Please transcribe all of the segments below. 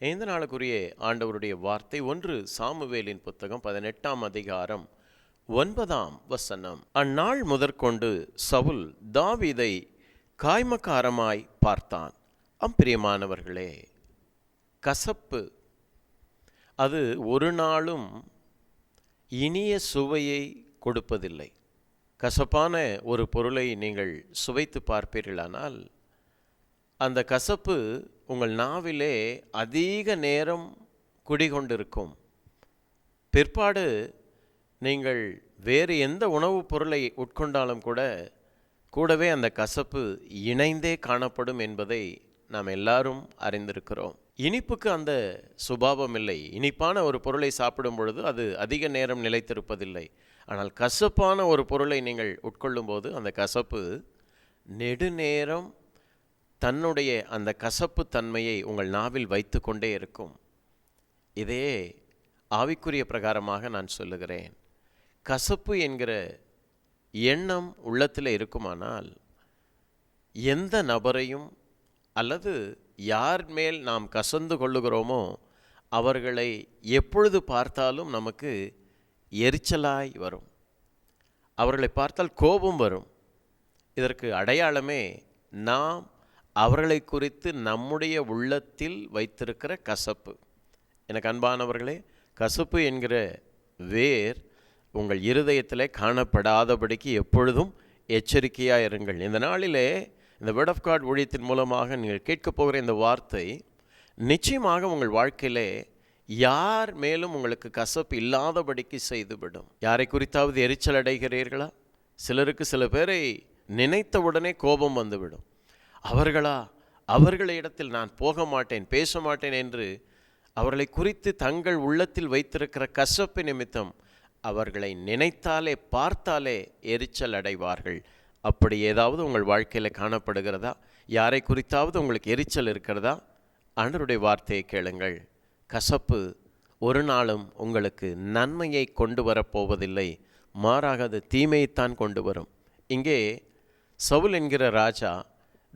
இந்த நாளுக்குரிய ஆண்டவருடைய வார்த்தை ஒன்று சாமுவேலின் புத்தகம் பதினெட்டாம் அதிகாரம் ஒன்பதாம் வசனம். அந்நாள் முதற்கொண்டு சவுல் தாவீதை காய்மக்காரமாய் பார்த்தான். அம்பிரியமானவர்களே கசப்பு அது ஒரு நாளும் இனிய சுவையை கொடுப்பதில்லை. கசப்பான ஒரு பொருளை நீங்கள் சுவைத்து பார்ப்பீர்களானால் அந்த கசப்பு உங்கள் நாவிலே அதிக நேரம் குடிகொண்டிருக்கும். பிற்பாடு நீங்கள் வேறு எந்த உணவுப் பொருளை உட்கொண்டாலும் கூட கூடவே அந்த கசப்பு இணைந்தே காணப்படும் என்பதை நாம் எல்லாரும் அறிந்திருக்கிறோம். இனிப்புக்கு அந்த சுபாவம் இல்லை. இனிப்பான ஒரு பொருளை சாப்பிடும் பொழுது அது அதிக நேரம் நிலைத்திருப்பதில்லை. ஆனால் கசப்பான ஒரு பொருளை நீங்கள் உட்கொள்ளும்போது அந்த கசப்பு நெடுநேரம் தன்னுடைய அந்த கசப்பு தன்மையை உங்கள் நாவில் வைத்து கொண்டே இருக்கும். இதே ஆவிக்குரிய பிரகாரமாக நான் சொல்லுகிறேன். கசப்பு என்கிற எண்ணம் உள்ளத்தில் இருக்குமானால் எந்த நபரையும் அல்லது யார் மேல் நாம் கசந்து கொள்ளுகிறோமோ அவர்களை எப்பொழுது பார்த்தாலும் நமக்கு எரிச்சலாய் வரும். அவர்களை பார்த்தால் கோபம் வரும். இதற்கு அடையாளமே நாம் அவர்களை குறித்து நம்முடைய உள்ளத்தில் வைத்திருக்கிற கசப்பு. எனக்கு அன்பானவர்களே கசப்பு என்கிற வேர் உங்கள் இருதயத்தில் காணப்படாதபடிக்கு எப்பொழுதும் எச்சரிக்கையாக இருங்கள். இந்த நாளிலே இந்த வேர்ட் ஆஃப் காட் ஊழியத்தின் மூலமாக நீங்கள் கேட்கப் போகிற இந்த வார்த்தை நிச்சயமாக உங்கள் வாழ்க்கையிலே யார் மேலும் உங்களுக்கு கசப்பு இல்லாதபடிக்கு செய்துவிடும். யாரை குறித்தாவது எரிச்சல் அடைகிறீர்களா? சிலருக்கு சில பேரை நினைத்தவுடனே கோபம் வந்துவிடும். அவர்களா? அவர்களிடத்தில் நான் போக மாட்டேன் பேச மாட்டேன் என்று அவர்களை குறித்து தங்கள் உள்ளத்தில் வைத்திருக்கிற கசப்பு நிமித்தம் அவர்களை நினைத்தாலே பார்த்தாலே எரிச்சல் அடைவார்கள். அப்படி ஏதாவது உங்கள் வாழ்க்கையில் காணப்படுகிறதா? யாரை குறித்தாவது உங்களுக்கு எரிச்சல் இருக்கிறதா? அன்றருடைய வார்த்தையை கேளுங்கள். கசப்பு ஒரு நாளும் உங்களுக்கு நன்மையை கொண்டு வரப்போவதில்லை மாறாக அது தீமையைத்தான் கொண்டு வரும். இங்கே சவுல் என்கிற ராஜா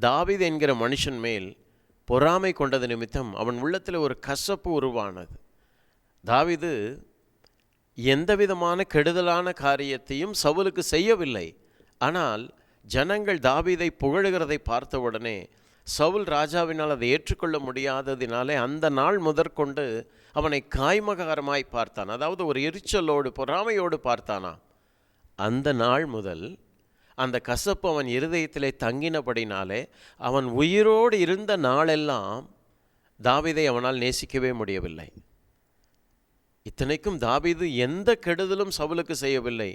தாவித் என்கிற மனுஷன் மேல் பொறாமை கொண்டது நிமித்தம் அவன் உள்ளத்தில் ஒரு கசப்பு உருவானது. தாவிது எந்த விதமான கெடுதலான காரியத்தையும் சவுலுக்கு செய்யவில்லை. ஆனால் ஜனங்கள் தாவிதை புகழுகிறதை பார்த்தவுடனே சவுல் ராஜாவினால் அதை ஏற்றுக்கொள்ள முடியாததினாலே அந்த நாள் முதற்கொண்டு அவனை காய்மகாரமாய் பார்த்தான். அதாவது ஒரு எரிச்சலோடு பொறாமையோடு பார்த்தானா அந்த நாள் முதல் அந்த கசப்பு அவன் இருதயத்திலே தங்கினபடினாலே அவன் உயிரோடு இருந்த நாளெல்லாம் தாவிதை அவனால் நேசிக்கவே முடியவில்லை. இத்தனைக்கும் தாவிது எந்த கெடுதலும் சவுலுக்கு செய்யவில்லை.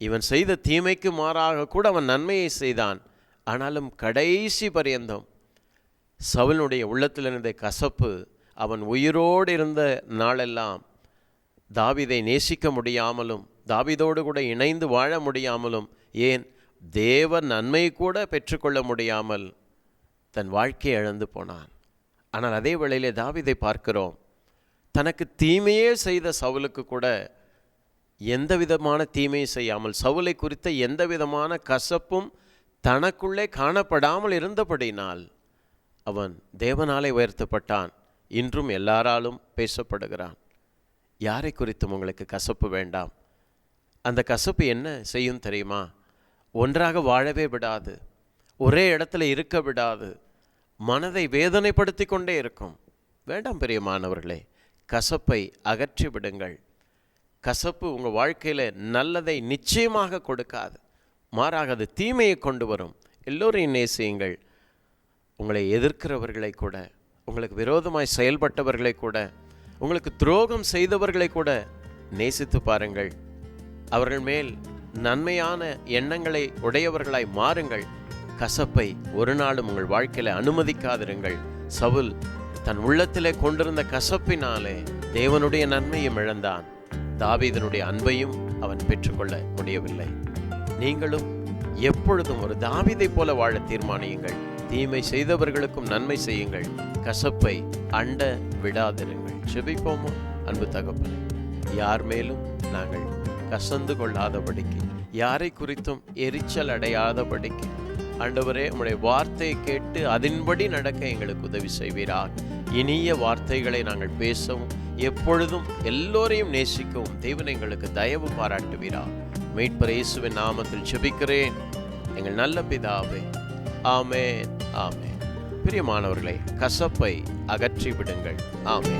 இவன் செய்த தீமைக்கு மாறாக கூட அவன் நன்மையை செய்தான். ஆனாலும் கடைசி பரியந்தம் சவுலுடைய உள்ளத்தில் இருந்த கசப்பு அவன் உயிரோடு இருந்த நாளெல்லாம் தாவிதை நேசிக்க முடியாமலும் தாவிதோடு கூட இணைந்து வாழ முடியாமலும் ஏன் தேவ நன்மை கூட பெற்றுக்கொள்ள முடியாமல் தன் வாழ்க்கையை இழந்து போனான். ஆனால் அதே வேளையிலே தாவிதை பார்க்கிறோம். தனக்கு தீமையே செய்த சவுலுக்கு கூட எந்த விதமான தீமையும் செய்யாமல் சவுலை குறித்த எந்த விதமான கசப்பும் தனக்குள்ளே காணப்படாமல் இருந்தபடினால் அவன் தேவனாலே உயர்த்தப்பட்டான். இன்றும் எல்லாராலும் பேசப்படுகிறான். யாரை குறித்தும் உங்களுக்கு கசப்பு வேண்டாம்? அந்த கசப்பு என்ன செய்யும் தெரியுமா? ஒன்றாக வாழவே விடாது. ஒரே இடத்துல இருக்க விடாது. மனதை வேதனைப்படுத்தி கொண்டே இருக்கும். வேண்டாம் பிரியமானவர்களே கசப்பை அகற்றி விடுங்கள். கசப்பு உங்கள் வாழ்க்கையில் நல்லதை நிச்சயமாக கொடுக்காது. மாறாக அது தீமையை கொண்டு வரும். எல்லோரையும் நேசியுங்கள் உங்களை எதிர்க்கிறவர்களை கூட உங்களுக்கு விரோதமாய் செயல்பட்டவர்களை கூட உங்களுக்கு துரோகம் செய்தவர்களை கூட நேசித்து பாருங்கள். அவர்கள் மேல் நன்மையான எண்ணங்களை உடையவர்களாய் மாறுங்கள். கசப்பை ஒரு நாளும் உங்கள் வாழ்க்கையில் அனுமதிக்காதிருங்கள். சவுல் தன் உள்ளத்திலே கொண்டிருந்த கசப்பினாலே தேவனுடைய நன்மையும் இழந்தான். தாவீதனுடைய அன்பையும் அவன் பெற்றுக்கொள்ள முடியவில்லை. நீங்களும் எப்பொழுதும் ஒரு தாவிதை போல வாழ தீர்மானியுங்கள். தீமை செய்தவர்களுக்கும் நன்மை செய்யுங்கள். கசப்பை அண்ட விடாதிருங்கள். செபிப்போமோ அன்பு தகப்பனே யார் மேலும் நாங்கள் கசந்து கொள்ளாதபடிக்கு யாரை குறித்தும் எரிச்சல் அடையாதபடிக்கு ஆண்டவரே உங்களுடைய வார்த்தையை கேட்டு அதன்படி நடக்க எங்களுக்கு உதவி செய்வீராக. இனிய வார்த்தைகளை நாங்கள் பேசவும் எப்பொழுதும் எல்லோரையும் நேசிக்கவும் தேவன் எங்களுக்கு தயவு பாராட்டுவீரா மீட்பர் இயேசுவின் நாமத்தில் செபிக்கிறேன் எங்கள் நல்ல பிதாவே ஆமே ஆமே பிரியமானவர்களை கசப்பை அகற்றி விடுங்கள் ஆமே